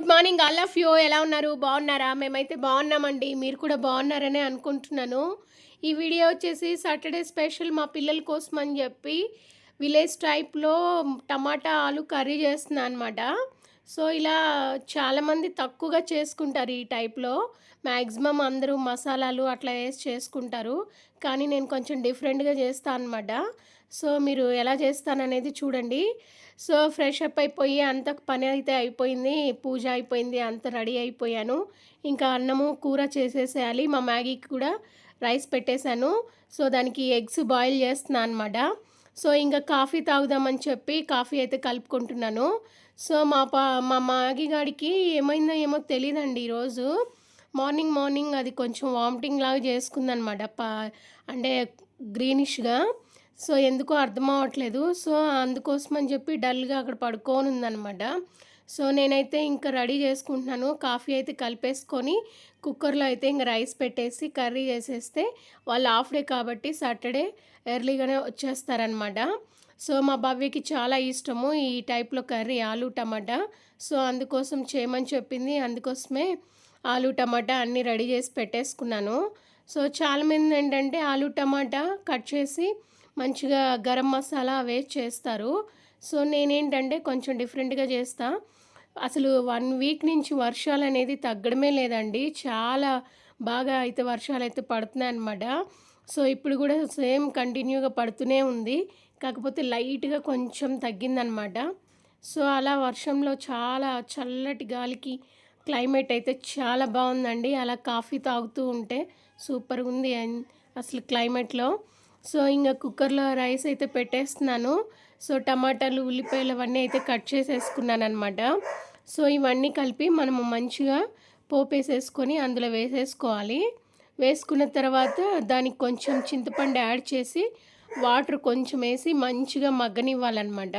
Good morning all of you ఎలా ఉన్నారు? బాగున్నారా? మేమైతే బాగున్నామండి. మీరు కూడా బాగున్నారనే అనుకుంటున్నాను. ఈ వీడియో వచ్చేసి సాటర్డే స్పెషల్ మా పిల్లల కోసం అని చెప్పి విలేజ్ టైప్లో టమాటా ఆలు కర్రీ చేస్తున్నాను అనమాట సో ఇలా చాలామంది తక్కువగా చేసుకుంటారు ఈ టైప్లో. మ్యాక్సిమం అందరూ మసాలాలు అట్లా వేసి చేసుకుంటారు. కానీ నేను కొంచెం డిఫరెంట్గా చేస్తాను అనమాట సో మీరు ఎలా చేస్తాననేది చూడండి. సో ఫ్రెష్ అప్ అయిపోయి అంత పని అయితే అయిపోయింది పూజ అయిపోయింది అంత రెడీ అయిపోయాను. ఇంకా అన్నము కూర చేసేసేయాలి మా మ్యాగీకి కూడా రైస్ పెట్టేశాను. సో దానికి ఎగ్స్ బాయిల్ చేస్తున్నాను అనమాట సో ఇంకా కాఫీ తాగుదామని చెప్పి కాఫీ అయితే కలుపుకుంటున్నాను. సో మా పా మా మాగి గాడికి ఏమైందో ఏమో తెలియదండి ఈరోజు. మార్నింగ్ మార్నింగ్ అది కొంచెం వామిటింగ్ లాగా చేసుకుందనమాట పా అంటే గ్రీనిష్గా. సో ఎందుకో అర్థం అవ్వట్లేదు. సో అందుకోసం అని చెప్పి డల్గా అక్కడ పడుకొని ఉందనమాట సో నేనైతే ఇంకా రెడీ చేసుకుంటున్నాను. కాఫీ అయితే కలిపేసుకొని కుక్కర్లో అయితే ఇంకా రైస్ పెట్టేసి కర్రీ చేసేస్తే వాళ్ళు హాఫ్ డే కాబట్టి సాటర్డే ఎర్లీగానే వచ్చేస్తారనమాట. సో మా భవ్యకి చాలా ఇష్టము ఈ టైప్లో కర్రీ ఆలు టమాటా. సో అందుకోసం చేయమని చెప్పింది. అందుకోసమే ఆలు టమాటా అన్నీ రెడీ చేసి పెట్టేసుకున్నాను. సో చాలామంది ఏంటంటే ఆలు టమాటా కట్ చేసి మంచిగా గరం మసాలా వేస్ట్ చేస్తారు. సో నేనేంటంటే కొంచెం డిఫరెంట్గా చేస్తా. అసలు వన్ వీక్ నుంచి వర్షాలు అనేది తగ్గడమే లేదండి. చాలా బాగా అయితే వర్షాలు అయితే పడుతున్నాయి అన్నమాట. సో ఇప్పుడు కూడా సేమ్ కంటిన్యూగా పడుతూనే ఉంది. కాకపోతే లైట్గా కొంచెం తగ్గిందనమాట సో అలా వర్షంలో చాలా చల్లటి గాలికి క్లైమేట్ అయితే చాలా బాగుందండి. అలా కాఫీ తాగుతూ ఉంటే సూపర్గా ఉంది అన్- అసలు క్లైమేట్లో. సో ఇంకా కుక్కర్లో రైస్ అయితే పెట్టేస్తున్నాను. సో టమాటాలు ఉల్లిపాయలు అవన్నీ అయితే కట్ చేసేసుకున్నాను అనమాట సో ఇవన్నీ కలిపి మనము మంచిగా పోపు వేసేసుకొని అందులో వేసేసుకోవాలి. వేసుకున్న తర్వాత దానికి కొంచెం చింతపండు యాడ్ చేసి వాటర్ కొంచెం వేసి మంచిగా మగ్గనివ్వాలన్నమాట.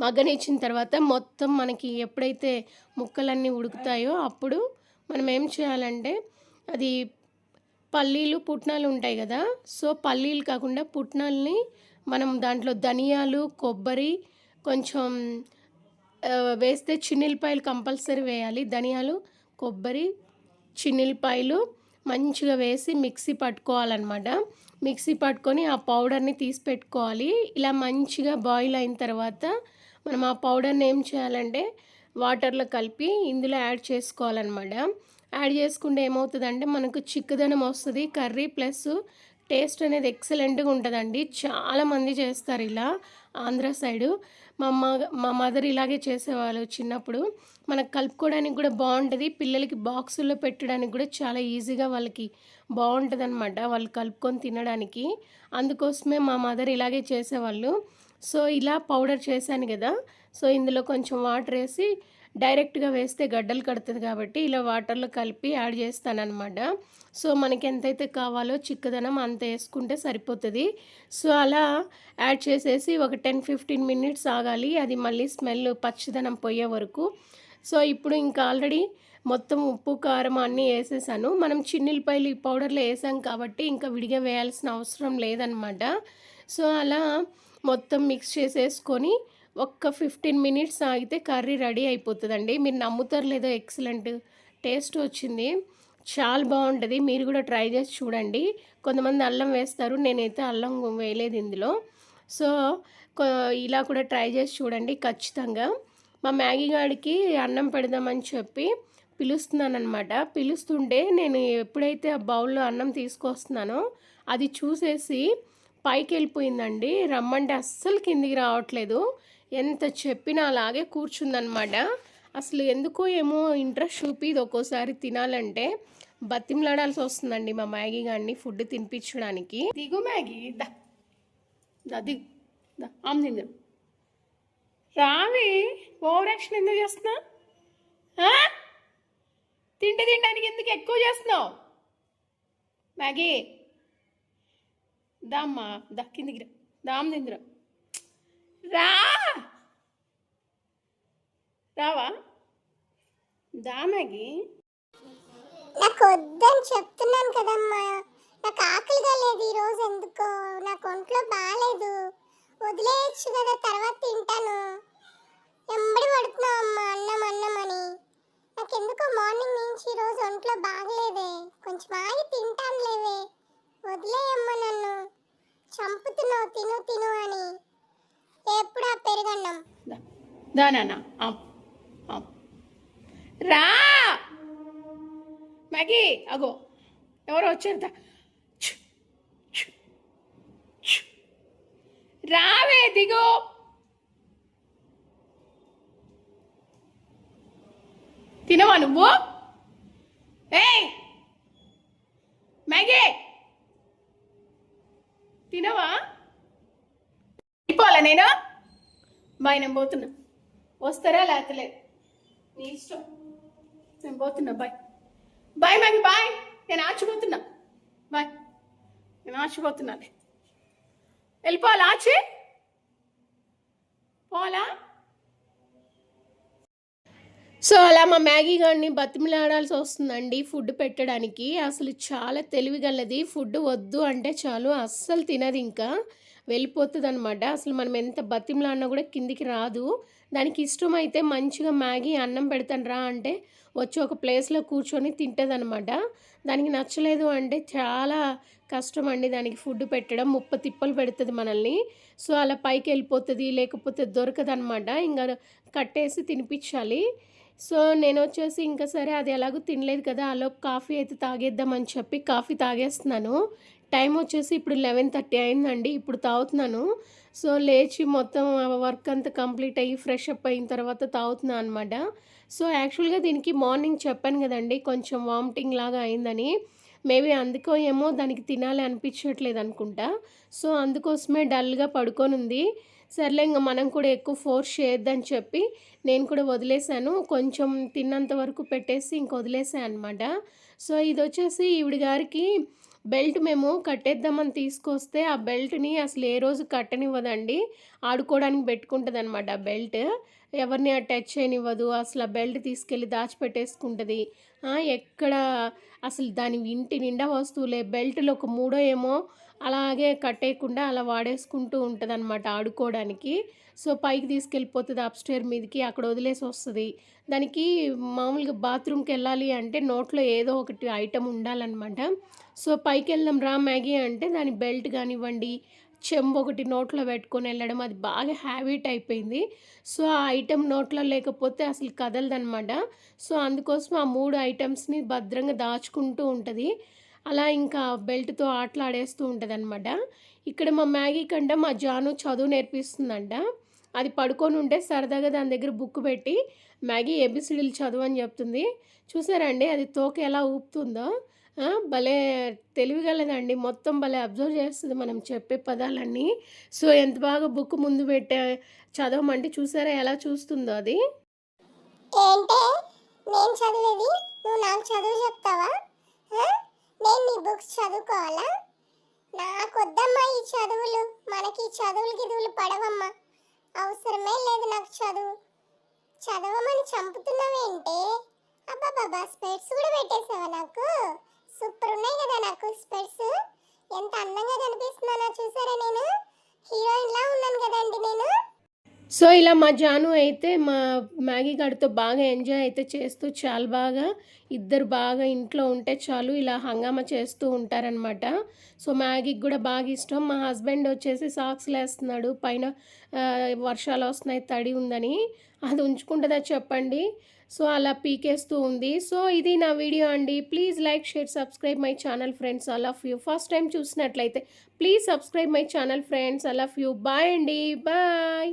మగ్గనిచ్చిన తర్వాత మొత్తం మనకి ఎప్పుడైతే ముక్కలన్నీ ఉడుకుతాయో అప్పుడు మనం ఏం చేయాలంటే అది పల్లీలు పుట్నాలు ఉంటాయి కదా. సో పల్లీలు కాకుండా పుట్నాల్ని మనం దాంట్లో ధనియాలు కొబ్బరి కొంచెం వేస్తే చిన్నిల్లిపాయలు కంపల్సరీ వేయాలి. ధనియాలు కొబ్బరి చిన్నిల్లిపాయలు మంచిగా వేసి మిక్సీ పట్టుకోవాలన్నమాట. మిక్సీ పట్టుకొని ఆ పౌడర్ని తీసి పెట్టుకోవాలి. ఇలా మంచిగా బాయిల్ అయిన తర్వాత మనం ఆ పౌడర్ని ఏం చేయాలంటే వాటర్లో కలిపి ఇందులో యాడ్ చేసుకోవాలన్నమాట. యాడ్ చేసుకుంటే ఏమవుతుందంటే మనకు చిక్కదనం వస్తుంది. కర్రీ ప్లస్ టేస్ట్ అనేది ఎక్సలెంట్గా ఉంటుందండి. చాలామంది చేస్తారు ఇలా ఆంధ్ర సైడు. మా అమ్మ మా మదర్ ఇలాగే చేసేవాళ్ళు చిన్నప్పుడు. మనకు కలుపుకోవడానికి కూడా బాగుంటుంది. పిల్లలకి బాక్సుల్లో పెట్టడానికి కూడా చాలా ఈజీగా వాళ్ళకి బాగుంటుంది అనమాట వాళ్ళు కలుపుకొని తినడానికి. అందుకోసమే మా మదర్ ఇలాగే చేసేవాళ్ళు. సో ఇలా పౌడర్ చేశాను కదా. సో ఇందులో కొంచెం వాటర్ వేసి డైరెక్ట్గా వేస్తే గడ్డలు కడుతుంది కాబట్టి ఇలా వాటర్లో కలిపి యాడ్ చేస్తానన్నమాట. సో మనకి ఎంతైతే కావాలో చిక్కదనం అంత వేసుకుంటే సరిపోతుంది. సో అలా యాడ్ చేసేసి ఒక టెన్ ఫిఫ్టీన్ మినిట్స్ ఆగాలి. అది మళ్ళీ స్మెల్ పచ్చిదనం పోయే వరకు. సో ఇప్పుడు ఇంకా ఆల్రెడీ మొత్తం ఉప్పు కారం అన్నీ వేసేసాను. మనం చిన్నిల్లిపాయలు ఈ పౌడర్లో వేసాం కాబట్టి ఇంకా విడిగా వేయాల్సిన అవసరం లేదనమాట సో అలా మొత్తం మిక్స్ చేసేసుకొని ఒక్క ఫిఫ్టీన్ మినిట్స్ ఆగితే కర్రీ రెడీ అయిపోతుందండి. మీరు నమ్ముతారు లేదో ఎక్సలెంట్ టేస్ట్ వచ్చింది. చాలా బాగుంటుంది. మీరు కూడా ట్రై చేసి చూడండి. కొంతమంది అల్లం వేస్తారు. నేనైతే అల్లం వేయలేదు ఇందులో. సో ఇలా కూడా ట్రై చేసి చూడండి ఖచ్చితంగా. మా మ్యాగీ గాడికి అన్నం పెడదామని చెప్పి పిలుస్తున్నానమాట పిలుస్తుంటే నేను ఎప్పుడైతే ఆ బౌల్లో అన్నం తీసుకొస్తున్నానో అది చూసేసి పైకి వెళ్ళిపోయిందండి రమ్మంటే అస్సలు కిందికి రావట్లేదు. ఎంత చెప్పినా అలాగే కూర్చుందనమాట అసలు ఎందుకో ఏమో ఇంట్రెస్ట్ చూపిది ఒక్కోసారి తినాలంటే. బతిమలాడాల్సి వస్తుందండి మా మ్యాగీ గారిని ఫుడ్ తినిపించడానికి. దిగు మ్యాగీ దా. దిగు. దా ఆమె తిందరు. రావి ఓవర్ యాక్షన్ ఎందుకు చేస్తున్నా తిండి తినడానికి ఎందుకు ఎక్కువ చేస్తున్నావు? మ్యాగీ. దామ్మా దా కిందికి రా. దామ్ తిందిరా. రా. రావా? దామగి. నాకు వద్దని చెప్తున్నాను కదమ్మా. నాకు ఆకలిగా లేదు ఈరోజు ఎందుకో. నాకు ఒంట్లో బాగాలేదు వదిలేయచ్చు కదా తర్వాత తింటాను. ఎంబడి పడుతున్నావు అమ్మా అన్నం అన్నం అని. నాకెందుకో మార్నింగ్ నుంచి ఈరోజు ఒంట్లో బాగలేదే. కొంచెం ఆగి తింటాను లేవే వదిలేయమ్మ నన్ను. చంపుతున్నావు తిను తిను అని ఎప్పుడు ఆ పెరుగన్నం దా. దా రా! మ్యాగీ అగో. ఎవరో వచ్చారంత రావే దిగో. తినవా నువ్వు? ఏయ్! మ్యాగీ! తినవా? అయిపోవాలా నేను? బాయ్ నేను పోతున్నా. వస్తారా లేకపోతే లేదు. నీ ఇష్టం. నేను పోతున్నా బాయ్. Bye Maggi bye. నేను ఆచిపోతున్నా. బాయ్. నేను ఆచిపోతున్నాలే వెళ్ళిపోవాలా ఆచి? పోవాలా? సో అలా మా మ్యాగీ గారిని బతిమిలాడాల్సి వస్తుందండి ఫుడ్ పెట్టడానికి. అసలు చాలా తెలివిగలది. ఫుడ్ వద్దు అంటే చాలు అస్సలు తినదు ఇంకా. వెళ్ళిపోతుంది అనమాట అసలు మనం ఎంత బతిమలాడినా కూడా కిందికి రాదు. దానికి ఇష్టమైతే మంచిగా మ్యాగీ అన్నం పెడతాను రా అంటే వచ్చి ఒక ప్లేస్లో కూర్చొని తింటుంది దానికి నచ్చలేదు అంటే చాలా కష్టం అండి దానికి ఫుడ్ పెట్టడం. ముప్ప తిప్పలు పెడుతుంది మనల్ని. సో అలా పైకి వెళ్ళిపోతుంది లేకపోతే దొరకదు అనమాట ఇంకా కట్టేసి తినిపించాలి. సో నేను వచ్చేసి ఇంకా సరే అది ఎలాగో తినలేదు కదా అలోపు కాఫీ అయితే తాగేద్దామని చెప్పి కాఫీ తాగేస్తున్నాను. టైం వచ్చేసి ఇప్పుడు లెవెన్ థర్టీ అయిందండి. ఇప్పుడు తాగుతున్నాను. సో లేచి మొత్తం వర్క్ అంతా కంప్లీట్ అయ్యి ఫ్రెష్ అప్ అయిన తర్వాత తాగుతున్నాను అనమాట సో యాక్చువల్గా దీనికి మార్నింగ్ చెప్పాను కదండి కొంచెం వామిటింగ్ లాగా అయిందని. మేబీ అందుకో ఏమో దానికి తినాలి అనిపించట్లేదు అనుకుంటా. సో అందుకోసమే డల్గా పడుకొని ఉంది సర్లే ఇంకా మనం కూడా ఎక్కువ ఫోర్స్ చేయొద్దని చెప్పి నేను కూడా వదిలేశాను. కొంచెం తిన్నంత వరకు పెట్టేసి ఇంక వదిలేసాను అనమాట సో ఇది వచ్చేసి ఈవిడ గారికి బెల్ట్ మేము కట్టేద్దామని తీసుకొస్తే ఆ బెల్ట్ని అసలు ఏ రోజు కట్టనివ్వదండి. ఆడుకోవడానికి పెట్టుకుంటుంది అనమాట ఆ బెల్ట్. ఎవరిని టచ్ చేయనివ్వదు. అసలు ఆ బెల్ట్ తీసుకెళ్ళి దాచిపెట్టేసుకుంటుంది. ఎక్కడ అసలు దాని ఇంటి నిండా వస్తువులే. బెల్ట్లో ఒక మూడో ఏమో అలాగే కట్టేయకుండా అలా వాడేసుకుంటూ ఉంటుంది అనమాట ఆడుకోవడానికి. సో పైకి తీసుకెళ్ళిపోతుంది అప్స్టేర్ మీదకి అక్కడ వదిలేసి వస్తుంది. దానికి మామూలుగా బాత్రూమ్కి వెళ్ళాలి అంటే నోట్లో ఏదో ఒకటి ఐటెం ఉండాలన్నమాట. సో పైకి వెళ్దాం రా మ్యాగీ అంటే దాని బెల్ట్ కానివ్వండి చెంబు ఒకటి నోట్లో పెట్టుకొని వెళ్ళడం అది బాగా హ్యాబిట్ అయిపోయింది. సో ఆ ఐటెం నోట్లో లేకపోతే అసలు కదలదనమాట సో అందుకోసం ఆ మూడు ఐటమ్స్ని భద్రంగా దాచుకుంటూ ఉంటుంది. అలా ఇంకా బెల్ట్తో ఆటలాడేస్తూ ఉంటుంది అనమాట ఇక్కడ మా మ్యాగీ కంటే మా జాను చదువు నేర్పిస్తుందంట. అది పడుకొని ఉంటే సరదాగా దాని దగ్గర బుక్ పెట్టి మ్యాగీ ఏబిసిడీలు చదువు అని చెప్తుంది. చూసారండి? అది తోక ఎలా ఊపుతుందో. భలే తెలివిగలదండి. మొత్తం భలే అబ్జర్వ్ చేస్తుంది మనం చెప్పే పదాలన్నీ. సో ఎంత బాగా బుక్ ముందు పెట్టే చదవమంటే చూసారా ఎలా చూస్తుందో అది? ఏంటే? నేను చదివేది? నువ్వు నాకు చదువు చెప్తావా? నేను నీ బుక్స్ చదువుకోవాలా? నాకు వద్దమ్మా ఈ చదువులు. మనకి చదువులు గిదువులు పడవమ్మా. అవసరమే లేదు నాకు చదువు. చదవమని చంపుతున్నావేంటే? అబ్బాబాబా స్పెట్స్ కూడా పెట్టేసావా నాకు? సూపర్ ఉన్నాయి కదా నాకు స్పెట్స్. ఎంత అందంగా కనిపిస్తున్నానో చూసారా నేను? హీరో లా ఉన్నాను కదండి నేను సో ఇలా మా జాను అయితే మా మ్యాగీ గారితో బాగా ఎంజాయ్ అయితే చేస్తూ చాలా బాగా. ఇద్దరు బాగా ఇంట్లో ఉంటే చాలు ఇలా హంగామా చేస్తూ ఉంటారనమాట సో మ్యాగీకి కూడా బాగా ఇష్టం. మా హస్బెండ్ వచ్చేసి సాక్స్ వేస్తున్నాడు. పైన వర్షాలు వస్తున్నాయి తడి ఉందని. అది ఉంచుకుంటుందా చెప్పండి? సో అలా పీకేస్తూ ఉంది. సో ఇది నా వీడియో అండి. Please like share subscribe my channel friends. I love you. First time చూసినట్లయితే please subscribe my channel friends. అలా లవ్ యూ. బాయ్ అండి. బాయ్.